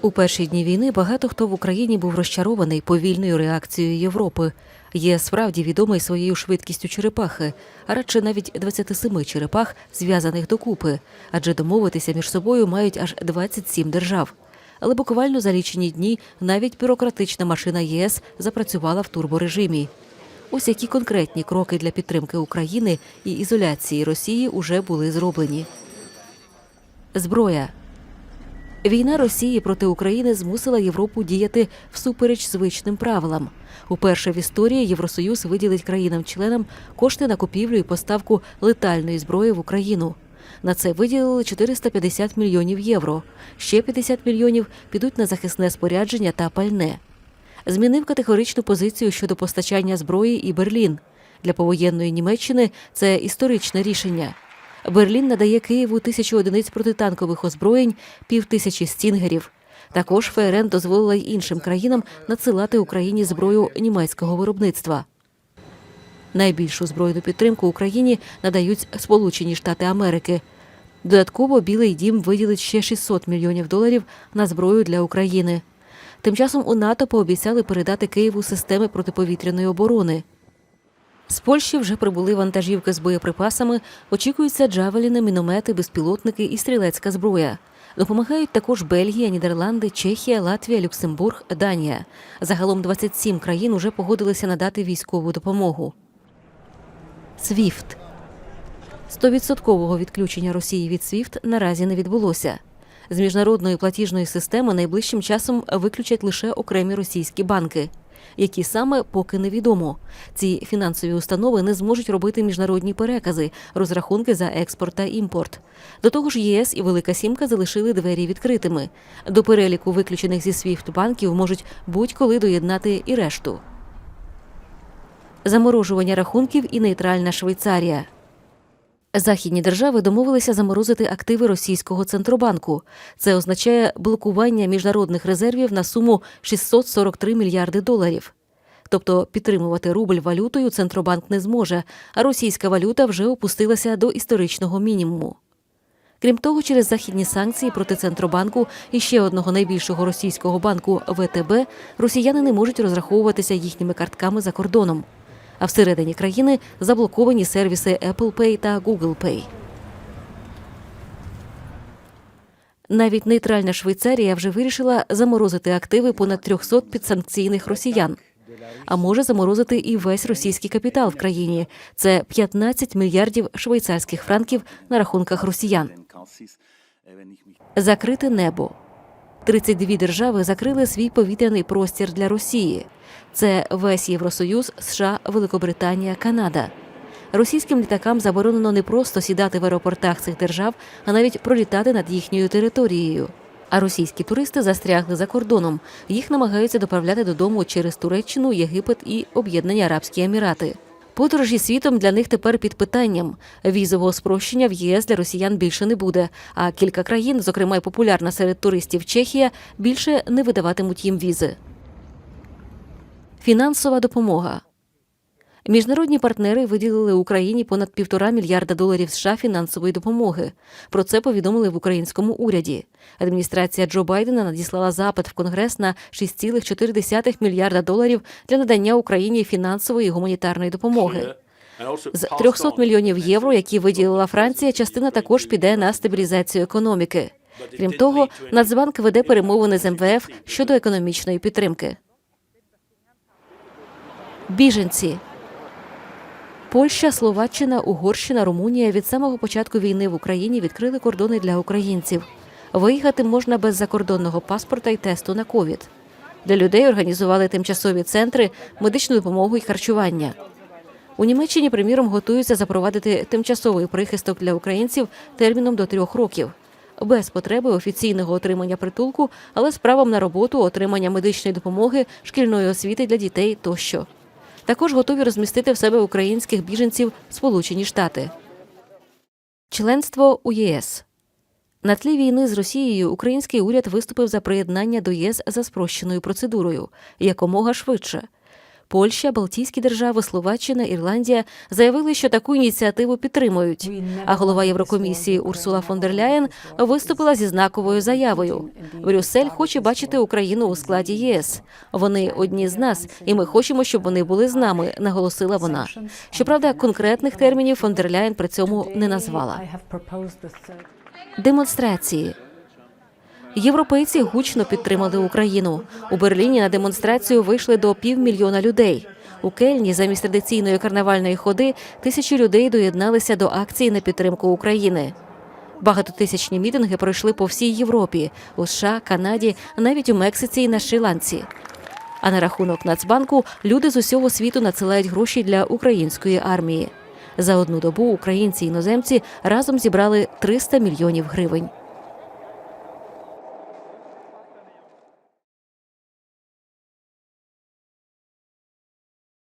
У перші дні війни багато хто в Україні був розчарований повільною реакцією Європи. ЄС справді відомий своєю швидкістю черепахи, а радше навіть 27 черепах, зв'язаних докупи, адже домовитися між собою мають аж 27 держав. Але буквально за лічені дні навіть бюрократична машина ЄС запрацювала в турборежимі. Ось які конкретні кроки для підтримки України і ізоляції Росії уже були зроблені. Зброя Війна Росії проти України змусила Європу діяти всупереч звичним правилам. Уперше в історії Євросоюз виділить країнам-членам кошти на купівлю і поставку летальної зброї в Україну. На це виділили 450 мільйонів євро. Ще 50 мільйонів підуть на захисне спорядження та пальне. Змінив категоричну позицію щодо постачання зброї і Берлін. Для повоєнної Німеччини це історичне рішення. Берлін надає Києву тисячу одиниць протитанкових озброєнь, півтисячі стінгерів. Також ФРН дозволила й іншим країнам надсилати Україні зброю німецького виробництва. Найбільшу збройну підтримку Україні надають Сполучені Штати Америки. Додатково Білий дім виділить ще 600 мільйонів доларів на зброю для України. Тим часом у НАТО пообіцяли передати Києву системи протиповітряної оборони. З Польщі вже прибули вантажівки з боєприпасами, очікуються джавеліни, міномети, безпілотники і стрілецька зброя. Допомагають також Бельгія, Нідерланди, Чехія, Латвія, Люксембург, Данія. Загалом 27 країн уже погодилися надати військову допомогу. СВІФТ Стовідсоткового відключення Росії від СВІФТ наразі не відбулося. З міжнародної платіжної системи найближчим часом виключать лише окремі російські банки. Які саме поки невідомо. Ці фінансові установи не зможуть робити міжнародні перекази, розрахунки за експорт та імпорт. До того ж, ЄС і Велика Сімка залишили двері відкритими. До переліку виключених зі SWIFT банків можуть будь-коли доєднати і решту. Заморожування рахунків і нейтральна Швейцарія. Західні держави домовилися заморозити активи російського центробанку. Це означає блокування міжнародних резервів на суму 643 мільярди доларів. Тобто підтримувати рубль валютою центробанк не зможе, а російська валюта вже опустилася до історичного мінімуму. Крім того, через західні санкції проти центробанку і ще одного найбільшого російського банку ВТБ росіяни не можуть розраховуватися їхніми картками за кордоном. А всередині країни заблоковані сервіси Apple Pay та Google Pay. Навіть нейтральна Швейцарія вже вирішила заморозити активи понад 300 підсанкційних росіян. А може заморозити і весь російський капітал в країні. Це 15 мільярдів швейцарських франків на рахунках росіян. Закрите небо. 32 держави закрили свій повітряний простір для Росії. Це весь Євросоюз, США, Великобританія, Канада. Російським літакам заборонено не просто сідати в аеропортах цих держав, а навіть пролітати над їхньою територією. А російські туристи застрягли за кордоном. Їх намагаються доправляти додому через Туреччину, Єгипет і Об'єднані Арабські Емірати. Подорожі світом для них тепер під питанням. Візового спрощення в ЄС для росіян більше не буде. А кілька країн, зокрема й популярна серед туристів Чехія, більше не видаватимуть їм візи. Фінансова допомога. Міжнародні партнери виділили Україні понад півтора мільярда доларів США фінансової допомоги. Про це повідомили в українському уряді. Адміністрація Джо Байдена надіслала запит в Конгрес на 6,4 мільярда доларів для надання Україні фінансової і гуманітарної допомоги. З 300 мільйонів євро, які виділила Франція, частина також піде на стабілізацію економіки. Крім того, Нацбанк веде перемовини з МВФ щодо економічної підтримки. Біженці. Польща, Словаччина, Угорщина, Румунія від самого початку війни в Україні відкрили кордони для українців. Виїхати можна без закордонного паспорта і тесту на ковід. Для людей організували тимчасові центри, медичну допомогу і харчування. У Німеччині, приміром, готуються запровадити тимчасовий прихисток для українців терміном до трьох років. Без потреби офіційного отримання притулку, але з правом на роботу, отримання медичної допомоги, шкільної освіти для дітей тощо. Також готові розмістити в себе українських біженців Сполучені Штати. Членство у ЄС на тлі війни з Росією український уряд виступив за приєднання до ЄС за спрощеною процедурою якомога швидше. Польща, Балтійські держави, Словаччина, Ірландія заявили, що таку ініціативу підтримують. А голова Єврокомісії Урсула фон дер Ляєн виступила зі знаковою заявою. Брюссель хоче бачити Україну у складі ЄС. Вони одні з нас, і ми хочемо, щоб вони були з нами, наголосила вона. Щоправда, конкретних термінів фон дер Ляєн при цьому не назвала. Демонстрації. Європейці гучно підтримали Україну. У Берліні на демонстрацію вийшли до півмільйона людей. У Кельні замість традиційної карнавальної ходи тисячі людей доєдналися до акції на підтримку України. Багатотисячні мітинги пройшли по всій Європі у США, Канаді, навіть у Мексиці і на Шрі-Ланці. А на рахунок Нацбанку люди з усього світу надсилають гроші для української армії. За одну добу українці-іноземці разом зібрали 300 мільйонів гривень.